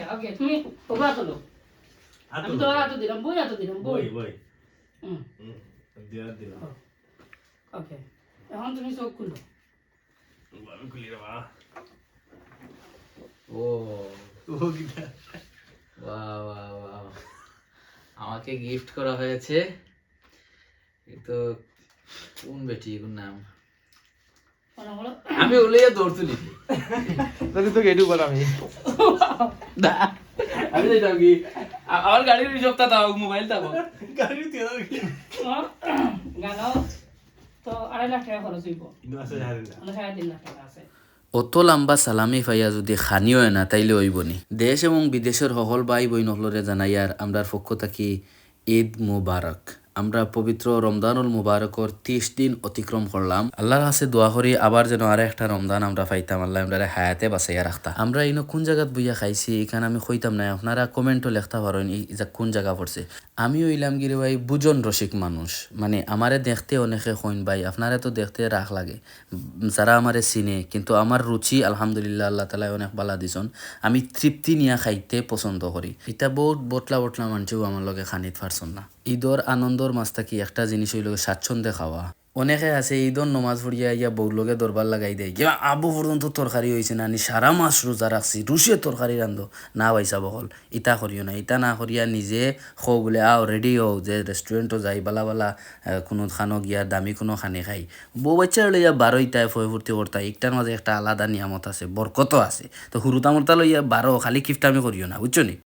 আচ্ছা ওকে তুমি ওবা তোলো হাত আমি তো হাত দিলাম বই হাত দিলাম বই। বই হুম। দিয়া দিলাম। ওকে এখন তুমি চোখ খুলো। আমি খুলি রে মা। ও। ও গিটা বাহ বাহ বাহ। আমাকে গিফট করা হয়েছে। এই তো কোন বেটি কোন নাম? আমি উলিয়ে দৌড় তুলি তাহলে তো এটু বল আমি না আমি কি? আমার গাড়ির সপ্তাহ দাও মোবাইল দাও গাড়ি দিয়া দাও গানো তো আড়াই লাখ টাকা খরচ হইব। ইনো আছে হারে না সাড়ে তিন লাখ টাকা আছে। অত লম্বা সালামি ফাইয়া যদি খানিও না তাইলে হইবনি। দেশ এবং বিদেশের সকল ভাই বই নকলরে জানাইয়ার আমরার পক্ষ থাকি ঈদ মুবারক। আমরা পবিত্র রমদানুল মুবারকর ত্রিশ দিন অতিক্রম করলাম আল্লাহর কাছে দোয়া করি আবার যেন আর একটা রমদান আমরা পাইতাম। আল্লাহ আমরা হায়াতে বাঁচাইয়া রাখতাম আমরা ইনো কোন জায়গাত বইয়া খাইছি এখানে আমি কইতাম না আপনারা কমেন্টও লেখতে পারেন, এই কোন জায়গা পড়ছে। আমি হইলাম গিরে ভাই বুজন রসিক মানুষ। মানে আমারে দেখতে অনেকে কইন ভাই, আপনারা তো দেখতে রাখ লাগে। যারা আমারে চিনে, কিন্তু আমার রুচি, আলহামদুলিল্লাহ, আল্লাহ তালা অনেক বালা দিছন। আমি তৃপ্তি নিয়া খাইতে পছন্দ করি। এটা বহুত বটলা বটলা মানুষও আমার লগে খানিত পারছন না। ঈদর আনন্দর মাছ থাকি, একটা জিনিস হইল স্বাচ্ছন্দ্যে খাওয়া। অনেকে আছে ঈদর নমাজ পড়িয়া ইয়া বউ লগে দরবার লাগাই দেয়। কিবা আবু পর্যন্ত তরকারি হয়েছে না, নি সারা মাস রোজা রাখছি রুশিয়ে তরকারি রান্ধো না পাইছা বহল ইটা করিও না ইটা না করিয়া নিজে খো বলে, আও রেডি হও, যে রেস্টুরেন্টও যাই, বালা বালা কোনো খানো গিয়া, দামি কোনো খানি খাই। বউ বাচ্চার লইয়া বারো ইটায় ফয়ে ফুর্তি করতা একটার মাঝে একটা আলাদা নিয়ামত আছে বরকত আছে। তো হুরুতামুরতা লইয়া বারো খালি কিফটামি করিও না বুঝছ নি?